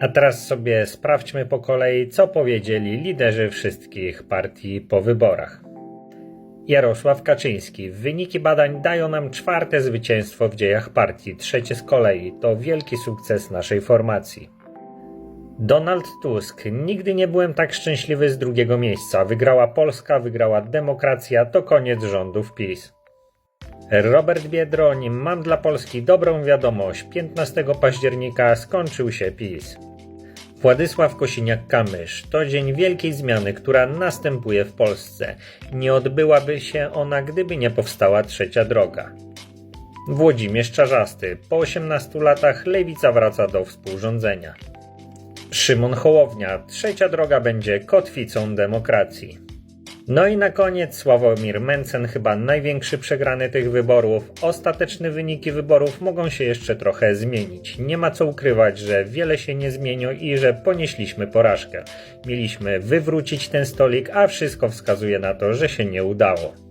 A teraz sobie sprawdźmy po kolei, co powiedzieli liderzy wszystkich partii po wyborach. Jarosław Kaczyński. Wyniki badań dają nam czwarte zwycięstwo w dziejach partii, trzecie z kolei. To wielki sukces naszej formacji. Donald Tusk. Nigdy nie byłem tak szczęśliwy z drugiego miejsca. Wygrała Polska, wygrała demokracja, to koniec rządów PiS. Robert Biedroń. Mam dla Polski dobrą wiadomość. 15 października skończył się PiS. Władysław Kosiniak-Kamysz. To dzień wielkiej zmiany, która następuje w Polsce. Nie odbyłaby się ona, gdyby nie powstała trzecia droga. Włodzimierz Czarzasty. Po 18 latach lewica wraca do współrządzenia. Szymon Hołownia. Trzecia droga będzie kotwicą demokracji. No i na koniec Sławomir Mencen, chyba największy przegrany tych wyborów. Ostateczne wyniki wyborów mogą się jeszcze trochę zmienić. Nie ma co ukrywać, że wiele się nie zmieni i że ponieśliśmy porażkę. Mieliśmy wywrócić ten stolik, a wszystko wskazuje na to, że się nie udało.